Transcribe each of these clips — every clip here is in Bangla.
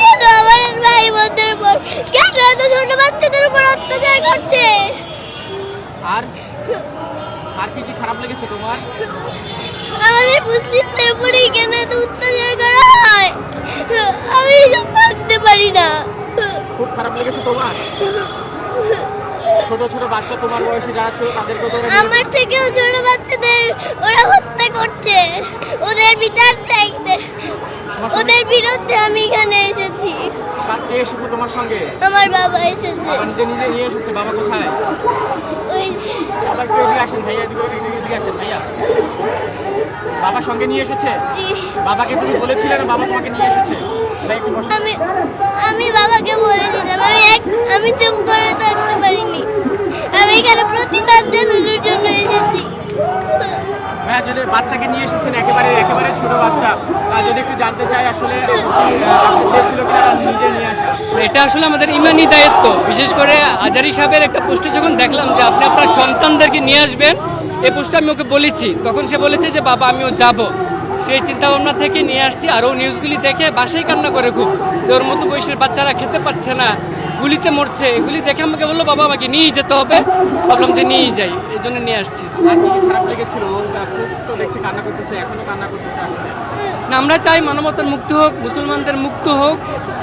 কেন আমার ভাই বোনদের উপর। কেন এত ছোট বাচ্চাদের উপর অত্যাচার করছে? আর আর কি কি খারাপ লেগেছে তোমার? আমাদের মুসলিমদের উপরেই কেন এত অত্যাচার করা হয়? আমি এসব মানতে পারি না। খুব খারাপ লেগেছে তোমার? ছোট ছোট বাচ্চা তোমার বয়সে যারা ছিল তাদেরকে আমার থেকেও ছোট বাচ্চাদের ওরা কে এসেছে তোমার সঙ্গে? আমার বাবা এসেছে। নিজে নিজে নিয়ে এসেছে বাবা কোথায়? ওই যে বাবা একটু এদিকে আসেন ভাইয়া এদিকে এদিকে এদিকে আসেন ভাইয়া। বাবা সঙ্গে নিয়ে এসেছে? জি। বাবাকে তুমি বলেছিলে না বাবা তোমাকে নিয়ে এসেছে। আমি আমি বাবাকে বলেছিলাম আমি এক আমি চুপ করে থাকতে পারিনি। বাচ্চাকে নিয়ে এসেছেন, একেবারে একেবারে ছোট বাচ্চা। যদি একটু জানতে চাই আসলে এটা আসলে আমাদের ইমানি দায়িত্ব। বিশেষ করে আজারি সাহেবের একটা পোস্টে যখন দেখলাম যে আপনি আপনার সন্তানদেরকে নিয়ে আসবেন, এই পোস্টে আমি ওকে বলেছি। তখন সে বলেছে যে, বাবা, আমিও যাব। সেই চিন্তা ভাবনা থেকে নিয়ে আসছি। আর ও নিউজগুলি দেখে বাসায় কান্না করে খুব। যে ওর মতো বয়সের বাচ্চারা খেতে পারছে না। গুলিতে মরছে এগুলি দেখে আমাকে বলল বাবা আমাকে নিয়েই যেতে হবে। ভাবলাম যে নিয়েই যাই এই জন্য নিয়ে আসছি। না, আমরা চাই মানবতার মুক্ত হোক মুসলমানদের মুক্ত হোক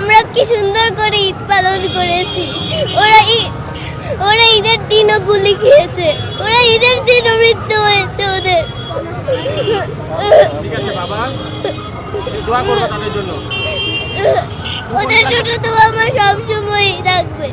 আমরা কি সুন্দর করে ঈদ পালন করেছি। ওরা ঈদ ওরা ঈদের দিনও গুলি খেয়েছে। ওরা ঈদের দিনও মৃত্যু হয়েছে ওদের। ওদের ছোট তো আমার সবসময়ই থাকবে।